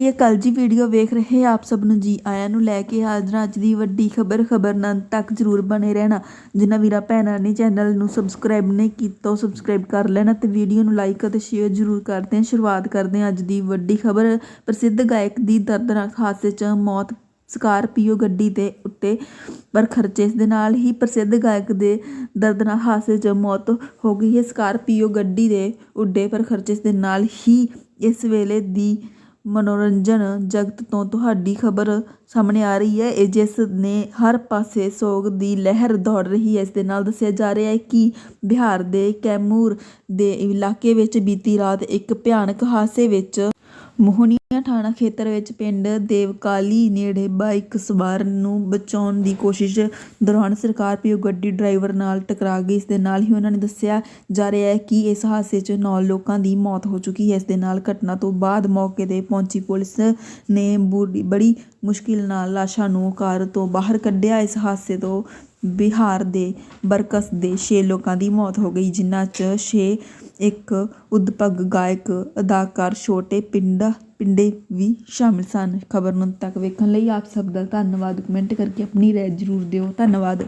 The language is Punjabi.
ਇਹ ਕੱਲ ਜੀ ਵੀਡੀਓ ਵੇਖ ਰਹੇ ਆਪ ਸਭ ਨੂੰ ਜੀ ਆਇਆਂ ਨੂੰ ਲੈ ਕੇ ਹਾਜ਼ਰ। ਹਾਂ ਅੱਜ ਦੀ ਵੱਡੀ ਖਬਰ ਖਬਰ ਨਾਲ ਤੱਕ ਜਰੂਰ ਬਣੇ ਰਹਿਣਾ। ਜਿਨ੍ਹਾਂ ਵੀਰਾਂ ਭੈਣਾਂ ਨੇ ਚੈਨਲ ਨੂੰ ਸਬਸਕ੍ਰਾਈਬ ਨਹੀਂ ਕੀਤਾ, ਉਹ ਸਬਸਕ੍ਰਾਈਬ ਕਰ ਲੈਣਾ ਤੇ ਵੀਡੀਓ ਨੂੰ ਲਾਈਕ ਅਤੇ ਸ਼ੇਅਰ ਜਰੂਰ ਕਰਦੇ ਹਾਂ। ਸ਼ੁਰੂਆਤ ਕਰਦੇ ਹਾਂ ਅੱਜ ਦੀ ਵੱਡੀ ਖਬਰ। ਪ੍ਰਸਿੱਧ ਗਾਇਕ ਦੀ ਦਰਦਨਾਕ ਹਾਦਸੇ 'ਚ ਮੌਤ ਸਕਾਰਪੀਓ ਗੱਡੀ ਦੇ ਉੱਤੇ ਪਰ ਖਰਚੇ ਇਸ ਦੇ ਨਾਲ ਹੀ ਪ੍ਰਸਿੱਧ ਗਾਇਕ ਦੇ ਦਰਦਨਾਕ ਹਾਦਸੇ 'ਚ ਮੌਤ ਹੋ ਗਈ ਹੈ। ਸਕਾਰਪੀਓ ਗੱਡੀ ਦੇ ਉੱਡੇ ਪਰ ਖਰਚੇ ਇਸ ਦੇ ਨਾਲ ਹੀ ਇਸ ਵੇਲੇ ਦੀ ਮਨੋਰੰਜਨ ਜਗਤ ਤੋਂ ਤੁਹਾਡੀ ਖਬਰ ਸਾਹਮਣੇ ਆ ਰਹੀ ਹੈ। ਇਹ ਜਿਸ ਨੇ ਹਰ ਪਾਸੇ ਸੋਗ ਦੀ ਲਹਿਰ ਦੌੜ ਰਹੀ ਹੈ, ਇਸ ਦੇ ਨਾਲ ਦੱਸਿਆ ਜਾ ਰਿਹਾ ਹੈ ਕਿ ਬਿਹਾਰ ਦੇ ਕੈਮੂਰ ਦੇ ਇਲਾਕੇ ਵਿੱਚ ਬੀਤੀ ਰਾਤ ਇੱਕ ਭਿਆਨਕ ਹਾਦਸੇ ਵਿੱਚ ਮੋਹਨੀਆ ਥਾਣਾ ਖੇਤਰ ਵਿੱਚ ਪਿੰਡ ਦੇਵਕਾਲੀ ਨੇੜੇ ਬਾਈਕ ਸਵਾਰ ਨੂੰ ਬਚਾਉਣ ਦੀ ਕੋਸ਼ਿਸ਼ ਦੌਰਾਨ ਸਰਕਾਰ ਸਰਕਾਰਪੀਓ ਗੱਡੀ ਡਰਾਈਵਰ ਨਾਲ ਟਕਰਾ ਗਈ। ਇਸ ਦੇ ਨਾਲ ਹੀ ਉਹਨਾਂ ਨੇ ਦੱਸਿਆ, ਜਾ ਰਿਹਾ ਹੈ ਕਿ ਇਸ ਹਾਦਸੇ 'ਚ ਨੌ ਲੋਕਾਂ ਦੀ ਮੌਤ ਹੋ ਚੁੱਕੀ ਹੈ। ਇਸ ਦੇ ਨਾਲ ਘਟਨਾ ਤੋਂ ਬਾਅਦ ਮੌਕੇ 'ਤੇ ਪਹੁੰਚੀ ਪੁਲਿਸ ਨੇ ਬੁਰੀ- ਬੜੀ ਮੁਸ਼ਕਿਲ ਨਾਲ ਲਾਸ਼ਾਂ ਨੂੰ ਕਾਰ ਤੋਂ ਬਾਹਰ ਕੱਢਿਆ। ਇਸ ਹਾਦਸੇ ਤੋਂ ਬਿਹਾਰ ਦੇ ਬਰਕਸ ਦੇ 6 ਲੋਕਾਂ ਦੀ ਮੌਤ ਹੋ ਗਈ, ਜਿਨ੍ਹਾਂ 'ਚ 6 ਇੱਕ ਉਦਪਗ ਗਾਇਕ, ਅਦਾਕਾਰ, ਛੋਟੇ ਪਿੰਡਾ ਪਿੰਡੇ ਵੀ ਸ਼ਾਮਿਲ ਸਨ। ਖਬਰ ਨੂੰ ਅੰਤ ਤੱਕ ਵੇਖਣ ਲਈ ਆਪ ਸਭ ਦਾ ਧੰਨਵਾਦ। ਕਮੈਂਟ ਕਰਕੇ ਆਪਣੀ ਰਾਏ ਜ਼ਰੂਰ ਦਿਓ। ਧੰਨਵਾਦ।